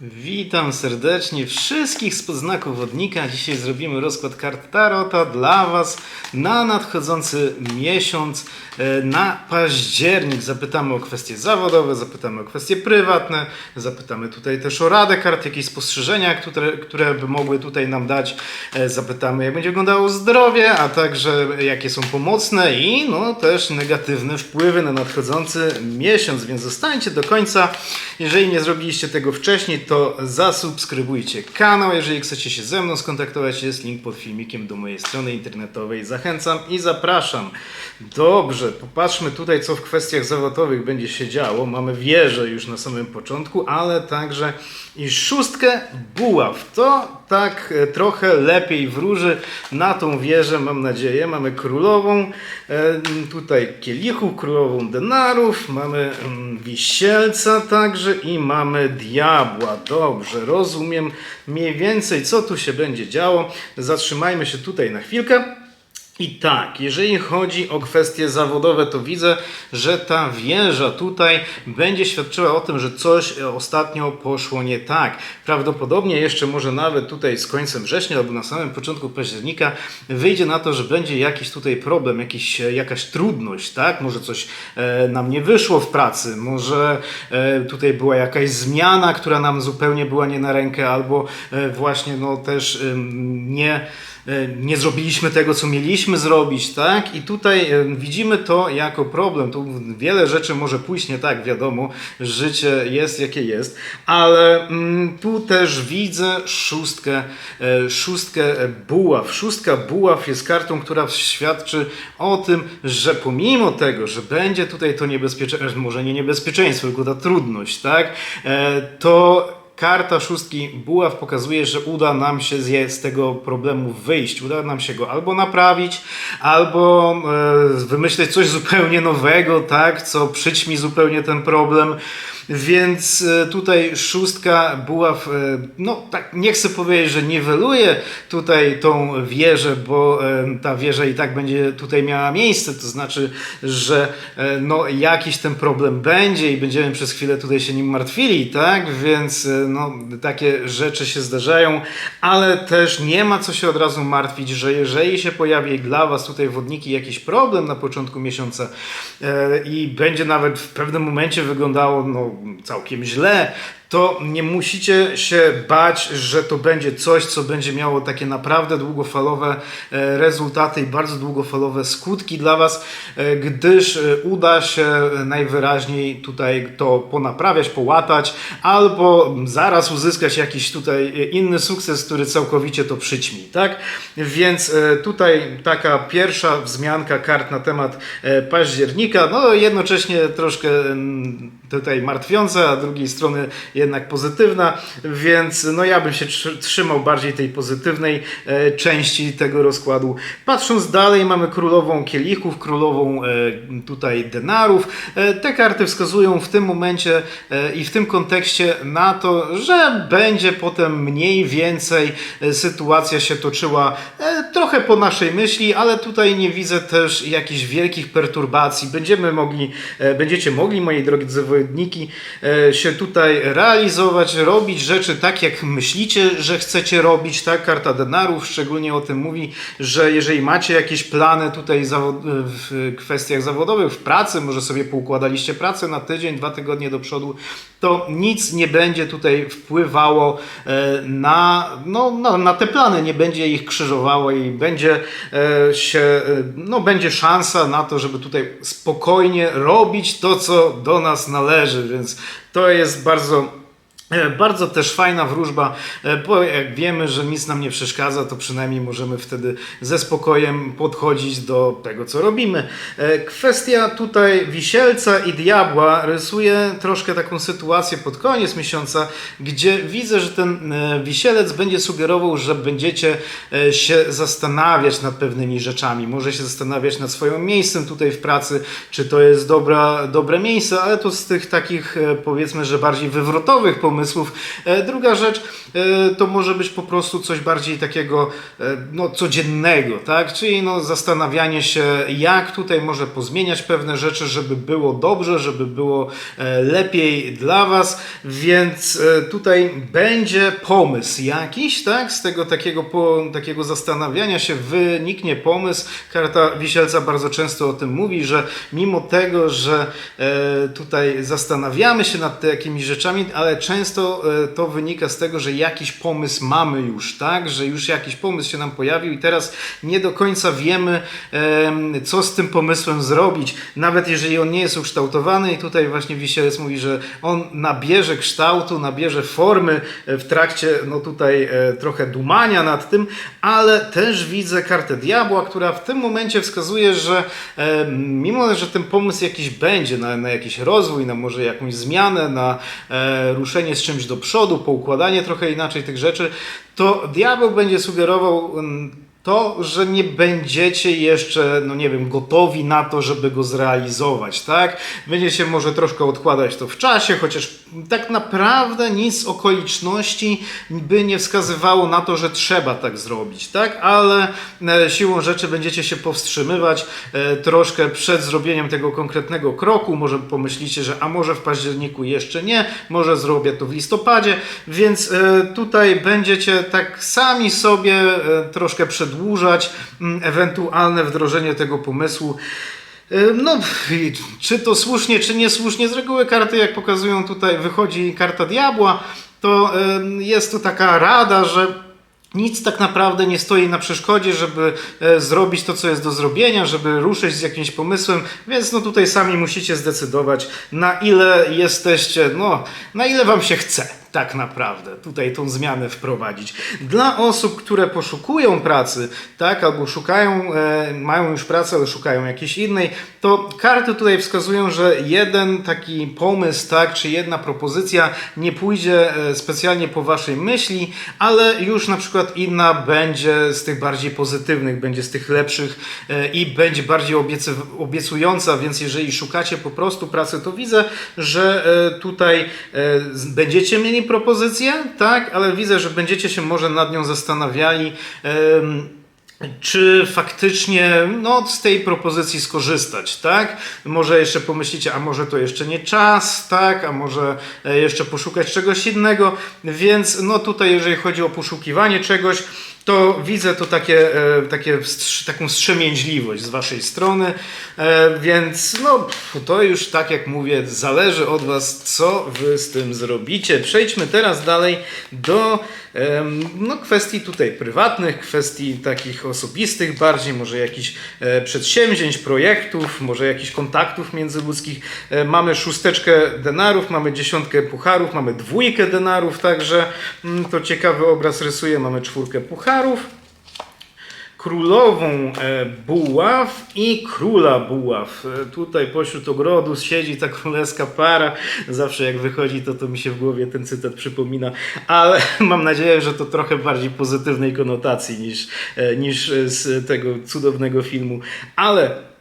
Witam serdecznie wszystkich spod znaku wodnika. Dzisiaj zrobimy rozkład kart Tarota dla Was na nadchodzący miesiąc, e, na październik. Zapytamy o kwestie zawodowe, zapytamy o kwestie prywatne, zapytamy tutaj też o radę kart, jakieś spostrzeżenia, które, które by mogły tutaj nam dać. E, Zapytamy, jak będzie wyglądało zdrowie, a także jakie są pomocne i no też negatywne wpływy na nadchodzący miesiąc, więc zostańcie do końca. Jeżeli nie zrobiliście tego wcześniej, to zasubskrybujcie kanał. Jeżeli chcecie się ze mną skontaktować, jest link pod filmikiem do mojej strony internetowej. Zachęcam i zapraszam. Dobrze, popatrzmy tutaj, co w kwestiach zawodowych będzie się działo. Mamy wieżę już na samym początku, ale także i szóstkę buław. To tak e, trochę lepiej wróży na tą wieżę, mam nadzieję. Mamy królową, e, tutaj kielichów, królową denarów, mamy wisielca także i mamy diabła. Dobrze, rozumiem mniej więcej, co tu się będzie działo. Zatrzymajmy się tutaj na chwilkę. I tak, jeżeli chodzi o kwestie zawodowe, to widzę, że ta wieża tutaj będzie świadczyła o tym, że coś ostatnio poszło nie tak. Prawdopodobnie jeszcze może nawet tutaj z końcem września albo na samym początku października wyjdzie na to, że będzie jakiś tutaj problem, jakiś, e, jakaś trudność, tak? Może coś e, nam nie wyszło w pracy, może e, tutaj była jakaś zmiana, która nam zupełnie była nie na rękę, albo e, właśnie no też ym, nie e, nie zrobiliśmy tego, co mieliśmy zrobić, tak? I tutaj e, widzimy to jako problem. Tu wiele rzeczy może pójść nie tak, wiadomo, życie jest jakie jest, ale mm, tu też widzę szóstkę, e, szóstkę buław. Szóstka buław jest kartą, która świadczy o tym, że pomimo tego, że będzie tutaj to niebezpieczeństwo, może nie niebezpieczeństwo, tylko ta trudność, tak? E, To Karta szóstki buław pokazuje, że uda nam się z, tego problemu wyjść. Uda nam się go albo naprawić, albo e, wymyśleć coś zupełnie nowego, tak, co przyćmi zupełnie ten problem. Więc e, tutaj szóstka buław, e, no tak nie chcę powiedzieć, że niweluje tutaj tą wieżę, bo e, ta wieża i tak będzie tutaj miała miejsce, to znaczy, że no jakiś ten problem będzie i będziemy przez chwilę tutaj się nim martwili, tak? Więc no takie rzeczy się zdarzają, ale też nie ma co się od razu martwić, że jeżeli się pojawi dla Was tutaj wodniki jakiś problem na początku miesiąca i będzie nawet w pewnym momencie wyglądało no, całkiem źle, to nie musicie się bać, że to będzie coś, co będzie miało takie naprawdę długofalowe e, rezultaty i bardzo długofalowe skutki dla Was, e, gdyż e, uda się najwyraźniej tutaj to ponaprawiać, połatać, albo zaraz uzyskać jakiś tutaj inny sukces, który całkowicie to przyćmi, tak? Więc tutaj taka pierwsza wzmianka kart na temat października, no jednocześnie troszkę mm, tutaj martwiąca, a z drugiej strony jednak pozytywna, więc no ja bym się trzy- trzymał bardziej tej pozytywnej e, części tego rozkładu. Patrząc dalej, mamy królową kielichów, królową e, tutaj denarów. E, te karty wskazują w tym momencie i w tym kontekście na to, że będzie potem mniej więcej sytuacja się toczyła trochę po naszej myśli, ale tutaj nie widzę też jakichś wielkich perturbacji. Będziemy mogli, będziecie mogli, moi drodzy zawodniki, e, się tutaj realizować, robić rzeczy tak, jak myślicie, że chcecie robić. Tak, karta denarów szczególnie o tym mówi, że jeżeli macie jakieś plany tutaj w kwestiach zawodowych, w pracy, może sobie poukładaliście pracę na tydzień, dwa tygodnie do przodu, to nic nie będzie tutaj wpływało e, na, no, na, na te plany, nie będzie ich krzyżowało i będzie e, się, e, no, będzie szansa na to, żeby tutaj spokojnie robić to, co do nas należy, więc to jest bardzo Bardzo też fajna wróżba, e, bo jak wiemy, że nic nam nie przeszkadza, to przynajmniej możemy wtedy ze spokojem podchodzić do tego, co robimy. E, Kwestia tutaj wisielca i diabła rysuje troszkę taką sytuację pod koniec miesiąca, gdzie widzę, że ten e, wisielec będzie sugerował, że będziecie e, się zastanawiać nad pewnymi rzeczami. Może się zastanawiać nad swoim miejscem tutaj w pracy, czy to jest dobra, dobre miejsce, ale to z tych takich e, powiedzmy, że bardziej wywrotowych pomysłów, pomysłów. E, druga rzecz e, to może być po prostu coś bardziej takiego e, no, codziennego, tak? Czyli no, zastanawianie się, jak tutaj może pozmieniać pewne rzeczy, żeby było dobrze, żeby było lepiej dla Was, więc tutaj będzie pomysł jakiś, tak? Z tego takiego, po, takiego zastanawiania się wyniknie pomysł. Karta Wisielca bardzo często o tym mówi, że mimo tego, że tutaj zastanawiamy się nad jakimiś rzeczami, ale często e, to wynika z tego, że jakiś pomysł mamy już, tak? Że już jakiś pomysł się nam pojawił i teraz nie do końca wiemy, em, co z tym pomysłem zrobić. Nawet jeżeli on nie jest ukształtowany i tutaj właśnie Wisielec mówi, że on nabierze kształtu, nabierze formy e, w trakcie, no tutaj e, trochę dumania nad tym, ale też widzę kartę diabła, która w tym momencie wskazuje, że mimo, że ten pomysł jakiś będzie na, na jakiś rozwój, na może jakąś zmianę, na e, z czymś do przodu, poukładanie trochę inaczej tych rzeczy, to diabeł będzie sugerował mm, to, że nie będziecie jeszcze, no nie wiem, gotowi na to, żeby go zrealizować, tak? Będziecie może troszkę odkładać to w czasie, chociaż tak naprawdę nic okoliczności by nie wskazywało na to, że trzeba tak zrobić, tak? Ale e, siłą rzeczy będziecie się powstrzymywać e, troszkę przed zrobieniem tego konkretnego kroku. Może pomyślicie, że a może w październiku jeszcze nie, może zrobię to w listopadzie, więc e, tutaj będziecie tak sami sobie troszkę przedłużać ewentualne wdrożenie tego pomysłu. E, No, czy to słusznie, czy niesłusznie, z reguły karty, jak pokazują tutaj, wychodzi karta diabła, to jest to taka rada, że nic tak naprawdę nie stoi na przeszkodzie, żeby e, zrobić to, co jest do zrobienia, żeby ruszyć z jakimś pomysłem, więc no tutaj sami musicie zdecydować, na ile jesteście, no, na ile wam się chce tak naprawdę tutaj tą zmianę wprowadzić. Dla osób, które poszukują pracy, tak, albo szukają, e, mają już pracę, ale szukają jakiejś innej, to karty tutaj wskazują, że jeden taki pomysł, tak, czy jedna propozycja nie pójdzie e, specjalnie po waszej myśli, ale już na przykład inna będzie z tych bardziej pozytywnych, będzie z tych lepszych e, i będzie bardziej obiecująca, więc jeżeli szukacie po prostu pracy, to widzę, że e, tutaj e, będziecie mieli propozycję, tak, ale widzę, że będziecie się może nad nią zastanawiali. Czy faktycznie no, z tej propozycji skorzystać, tak? Może jeszcze pomyślicie, a może to jeszcze nie czas, tak? A może e, jeszcze poszukać czegoś innego, więc no tutaj jeżeli chodzi o poszukiwanie czegoś, to widzę tu takie, e, takie taką wstrzemięźliwość z waszej strony, e, więc no to już tak jak mówię, zależy od was, co wy z tym zrobicie. Przejdźmy teraz dalej do no, kwestii tutaj prywatnych, kwestii takich osobistych bardziej, może jakichś e, przedsięwzięć, projektów, może jakichś kontaktów międzyludzkich. E, mamy szósteczkę denarów, mamy dziesiątkę pucharów, mamy dwójkę denarów, także mm, to ciekawy obraz rysuje. Mamy czwórkę pucharów królową e, buław i króla buław. E, tutaj pośród ogrodu siedzi ta królewska para. Zawsze jak wychodzi, to to mi się w głowie ten cytat przypomina, ale mam nadzieję, że to trochę bardziej pozytywnej konotacji niż, e, niż z tego cudownego filmu. Ale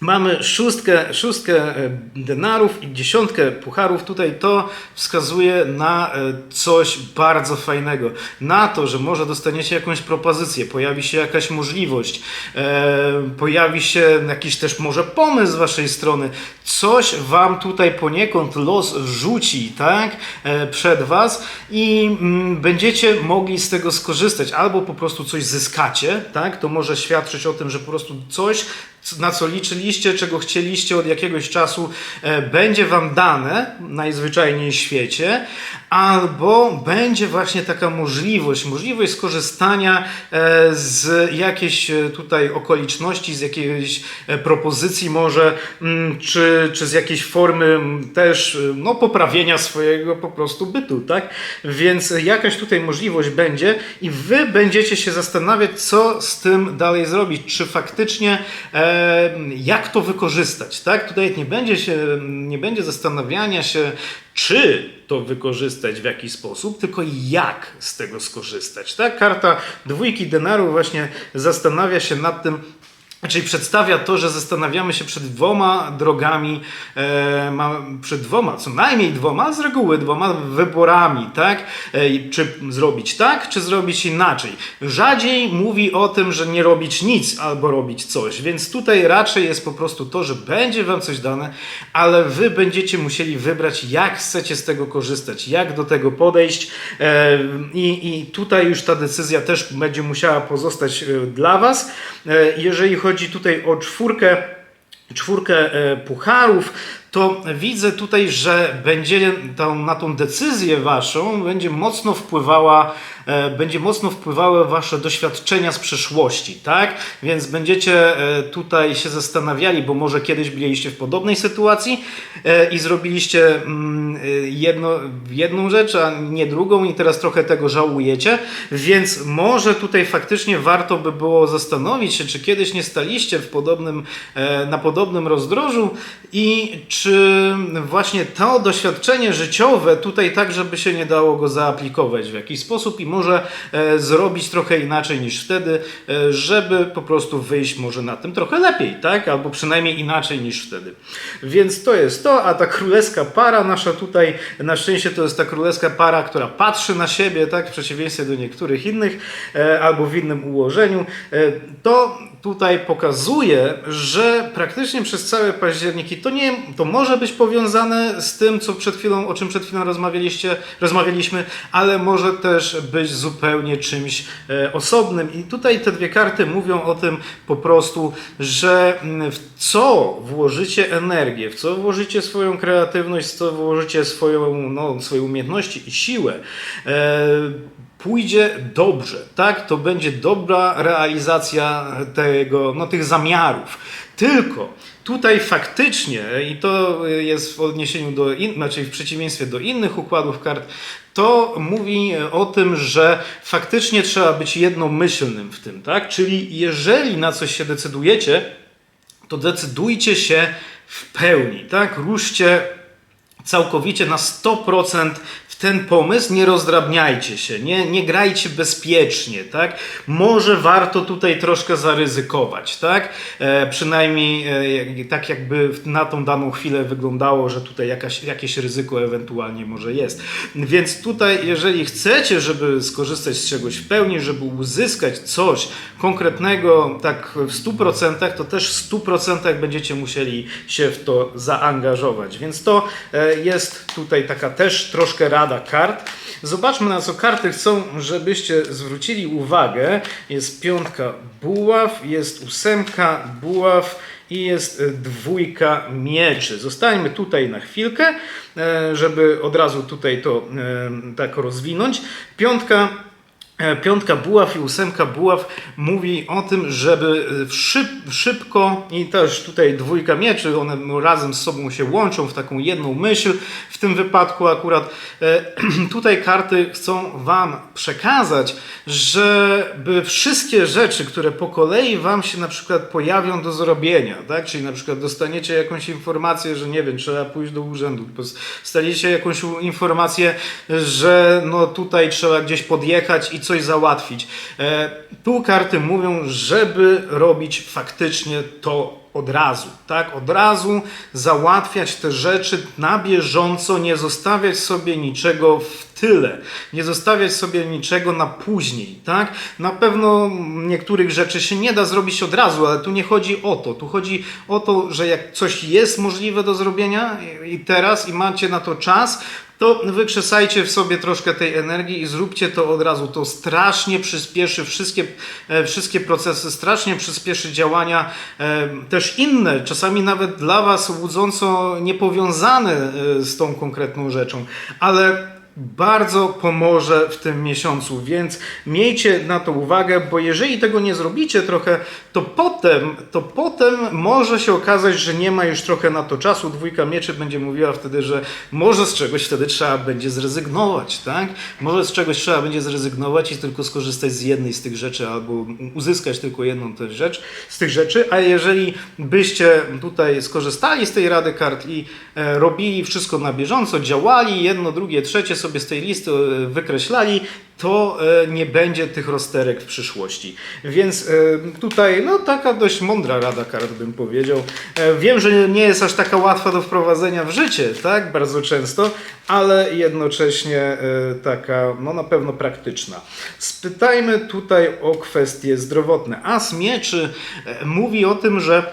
Mamy szóstkę, szóstkę e, denarów i dziesiątkę pucharów. Tutaj to wskazuje na e, coś bardzo fajnego. Na to, że może dostaniecie jakąś propozycję, pojawi się jakaś możliwość, e, pojawi się jakiś też może pomysł z waszej strony. Coś wam tutaj poniekąd los rzuci, tak? Przed was i mm, będziecie mogli z tego skorzystać. Albo po prostu coś zyskacie, tak? To może świadczyć o tym, że po prostu coś na co liczyliście, czego chcieliście od jakiegoś czasu, e, będzie wam dane najzwyczajniej w świecie, albo będzie właśnie taka możliwość, możliwość skorzystania e, z jakiejś e, tutaj okoliczności, z jakiejś propozycji może, mm, czy, czy z jakiejś formy też no, poprawienia swojego po prostu bytu, tak? Więc jakaś tutaj możliwość będzie i wy będziecie się zastanawiać, co z tym dalej zrobić, czy faktycznie jak to wykorzystać, tak? Tutaj nie będzie się, nie będzie zastanawiania się, czy to wykorzystać w jakiś sposób, tylko jak z tego skorzystać, tak? Karta dwójki denarów właśnie zastanawia się nad tym, Czyli przedstawia to, że zastanawiamy się przed dwoma drogami, e, ma, przed dwoma, co najmniej dwoma, z reguły dwoma wyborami, tak? E, czy zrobić tak, czy zrobić inaczej. Rzadziej mówi o tym, że nie robić nic albo robić coś, więc tutaj raczej jest po prostu to, że będzie wam coś dane, ale wy będziecie musieli wybrać, jak chcecie z tego korzystać, jak do tego podejść e, i, i tutaj już ta decyzja też będzie musiała pozostać e, dla was. E, jeżeli chodzi tutaj o czwórkę, czwórkę e, pucharów, to widzę tutaj, że będzie tą, na tą decyzję waszą będzie mocno wpływała, będzie mocno wpływały wasze doświadczenia z przeszłości, tak? Więc będziecie e, tutaj się zastanawiali, bo może kiedyś byliście w podobnej sytuacji e, i zrobiliście mm, e, jedno, jedną rzecz, a nie drugą i teraz trochę tego żałujecie, więc może tutaj faktycznie warto by było zastanowić się, czy kiedyś nie staliście w podobnym, e, na podobnym rozdrożu i czy właśnie to doświadczenie życiowe tutaj tak, żeby się nie dało go zaaplikować w jakiś sposób i może e, zrobić trochę inaczej niż wtedy, e, żeby po prostu wyjść może na tym trochę lepiej, tak? Albo przynajmniej inaczej niż wtedy. Więc to jest to, a ta królewska para nasza tutaj, na szczęście to jest ta królewska para, która patrzy na siebie, tak? W przeciwieństwie do niektórych innych, e, albo w innym ułożeniu. To tutaj pokazuje, że praktycznie przez całe październiki to nie, to może być powiązane z tym, co przed chwilą, o czym przed chwilą rozmawialiście, rozmawialiśmy, ale może też być zupełnie czymś e, osobnym. I tutaj te dwie karty mówią o tym po prostu, że mm, w co włożycie energię, w co włożycie swoją kreatywność, w co włożycie swoją, no, swoje umiejętności i siłę. E, pójdzie dobrze, tak? To będzie dobra realizacja tego, no, tych zamiarów. Tylko tutaj faktycznie, i to jest w odniesieniu do, in, znaczy w przeciwieństwie do innych układów kart, to mówi o tym, że faktycznie trzeba być jednomyślnym w tym, tak? Czyli jeżeli na coś się decydujecie, to decydujcie się w pełni, tak? Ruszcie całkowicie na 100% ten pomysł, nie rozdrabniajcie się, nie, nie grajcie bezpiecznie, tak? Może warto tutaj troszkę zaryzykować, tak? E, przynajmniej e, tak jakby na tą daną chwilę wyglądało, że tutaj jakaś, jakieś ryzyko ewentualnie może jest. Więc tutaj, jeżeli chcecie, żeby skorzystać z czegoś w pełni, żeby uzyskać coś konkretnego tak w 100%, to też w 100% będziecie musieli się w to zaangażować. Więc to e, jest tutaj taka też troszkę rada kart. Zobaczmy na co karty chcą, żebyście zwrócili uwagę. Jest piątka buław, jest ósemka buław i jest dwójka mieczy. Zostańmy tutaj na chwilkę, e, żeby od razu tutaj to e, tak rozwinąć. Piątka Piątka buław i ósemka buław mówi o tym, żeby szyb, szybko i też tutaj dwójka mieczy, one razem z sobą się łączą w taką jedną myśl. W tym wypadku akurat e, tutaj karty chcą Wam przekazać, żeby wszystkie rzeczy, które po kolei Wam się na przykład pojawią do zrobienia, tak? czyli na przykład dostaniecie jakąś informację, że nie wiem, trzeba pójść do urzędu, dostaniecie jakąś informację, że no tutaj trzeba gdzieś podjechać i coś załatwić. E, tu karty mówią, żeby robić faktycznie to od razu, tak? Od razu załatwiać te rzeczy na bieżąco, nie zostawiać sobie niczego w tyle, nie zostawiać sobie niczego na później, tak? Na pewno niektórych rzeczy się nie da zrobić od razu, ale tu nie chodzi o to. Tu chodzi o to, że jak coś jest możliwe do zrobienia i teraz i macie na to czas, to wykrzesajcie w sobie troszkę tej energii i zróbcie to od razu. To strasznie przyspieszy wszystkie, e, wszystkie procesy, strasznie przyspieszy działania e, też inne, czasami nawet dla Was łudząco niepowiązane e, z tą konkretną rzeczą, ale bardzo pomoże w tym miesiącu, więc miejcie na to uwagę, bo jeżeli tego nie zrobicie trochę, to potem, to potem może się okazać, że nie ma już trochę na to czasu. Dwójka mieczy będzie mówiła wtedy, że może z czegoś wtedy trzeba będzie zrezygnować, tak? Może z czegoś trzeba będzie zrezygnować i tylko skorzystać z jednej z tych rzeczy, albo uzyskać tylko jedną tę rzecz z tych rzeczy, a jeżeli byście tutaj skorzystali z tej rady kart i e, robili wszystko na bieżąco, działali, jedno, drugie, trzecie, sobie z tej listy e, wykreślali, to e, nie będzie tych rozterek w przyszłości. Więc e, tutaj, no taka dość mądra rada kart bym powiedział. Wiem, że nie jest aż taka łatwa do wprowadzenia w życie, tak, bardzo często, ale jednocześnie taka, no na pewno praktyczna. Spytajmy tutaj o kwestie zdrowotne. As mieczy mówi o tym, że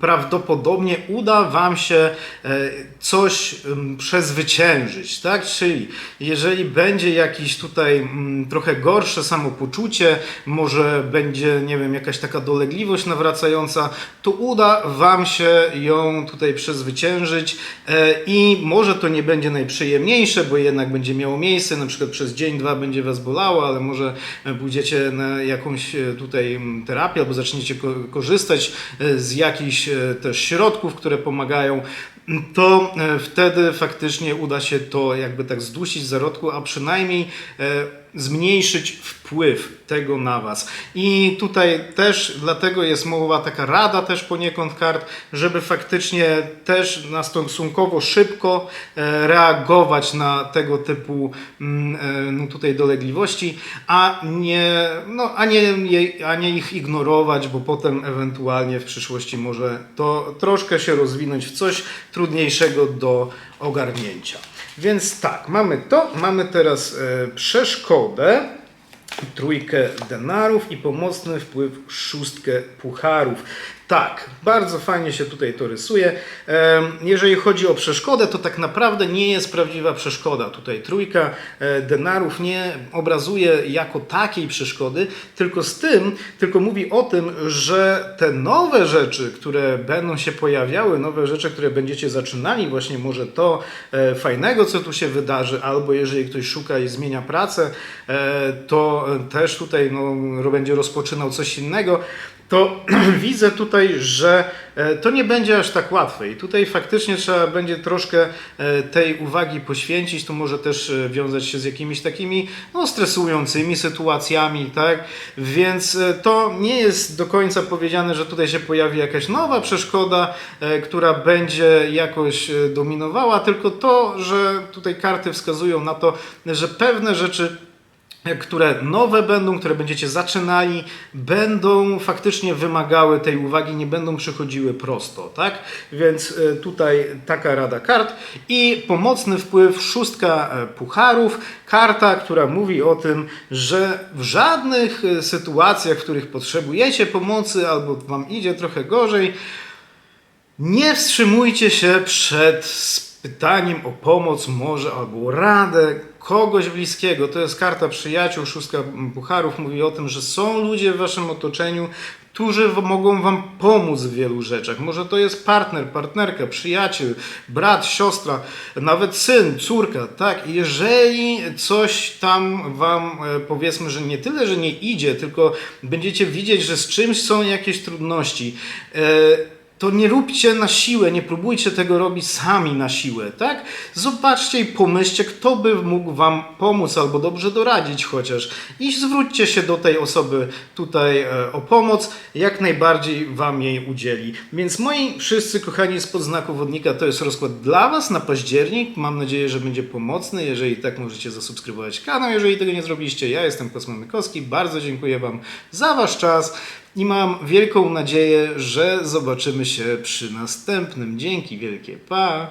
prawdopodobnie uda Wam się e, coś przezwyciężyć, tak? Czyli jeżeli będzie jakiś tutaj mm, trochę gorsze samopoczucie, może będzie, nie wiem, jakaś taka dolegliwość nawracająca, to uda Wam się ją tutaj przezwyciężyć e, i może to nie będzie najprzyjemniejsze, bo jednak będzie miało miejsce, na przykład przez dzień, dwa będzie Was bolało, ale może e, pójdziecie na jakąś tutaj mm, terapię albo zaczniecie ko- korzystać z jakichś e, też środków, które pomagają, to e, wtedy faktycznie uda się to jakby tak zdusić w zarodku, a przynajmniej e, zmniejszyć wpływ tego na Was. I tutaj też dlatego jest mowa taka rada też poniekąd kart, żeby faktycznie też na stosunkowo szybko e, reagować na tego typu mm, e, no tutaj dolegliwości, a nie, no, a, nie, a nie ich ignorować, bo potem ewentualnie w przyszłości może to troszkę się rozwinąć w coś trudniejszego do ogarnięcia. Więc tak, mamy to, mamy teraz e, przeszkodę, trójkę denarów i pomocny wpływ szóstkę pucharów. Tak, bardzo fajnie się tutaj to rysuje. Jeżeli chodzi o przeszkodę, to tak naprawdę nie jest prawdziwa przeszkoda. Tutaj trójka e, denarów nie obrazuje jako takiej przeszkody, tylko z tym, tylko mówi o tym, że te nowe rzeczy, które będą się pojawiały, nowe rzeczy, które będziecie zaczynali, właśnie może to e, fajnego, co tu się wydarzy, albo jeżeli ktoś szuka i zmienia pracę, e, to też tutaj no, będzie rozpoczynał coś innego to widzę tutaj, że e, to nie będzie aż tak łatwe i tutaj faktycznie trzeba będzie troszkę e, tej uwagi poświęcić, to może też e, wiązać się z jakimiś takimi no, stresującymi sytuacjami, tak? Więc to nie jest do końca powiedziane, że tutaj się pojawi jakaś nowa przeszkoda, która będzie jakoś dominowała, tylko to, że tutaj karty wskazują na to, że pewne rzeczy które nowe będą, które będziecie zaczynali, będą faktycznie wymagały tej uwagi, nie będą przychodziły prosto, tak? Więc e, tutaj taka rada kart i pomocny wpływ szóstka e, pucharów, karta, która mówi o tym, że w żadnych e, sytuacjach, w których potrzebujecie pomocy albo wam idzie trochę gorzej, nie wstrzymujcie się przed pytaniem o pomoc, może albo radę kogoś bliskiego. To jest karta przyjaciół, szóstka pucharów mówi o tym, że są ludzie w waszym otoczeniu, którzy mogą wam pomóc w wielu rzeczach. Może to jest partner, partnerka, przyjaciel, brat, siostra, nawet syn, córka, tak? Jeżeli coś tam wam e, powiedzmy, że nie tyle, że nie idzie, tylko będziecie widzieć, że z czymś są jakieś trudności, e, to nie róbcie na siłę, nie próbujcie tego robić sami na siłę, tak? Zobaczcie i pomyślcie, kto by mógł Wam pomóc albo dobrze doradzić chociaż. I zwróćcie się do tej osoby tutaj e, o pomoc, jak najbardziej Wam jej udzieli. Więc moi wszyscy kochani z podznaku wodnika, to jest rozkład dla Was na październik. Mam nadzieję, że będzie pomocny. Jeżeli tak, możecie zasubskrybować kanał. Jeżeli tego nie zrobiliście, ja jestem Kosmo Mykowski. Bardzo dziękuję Wam za Wasz czas. I mam wielką nadzieję, że zobaczymy się przy następnym. Dzięki wielkie. Pa!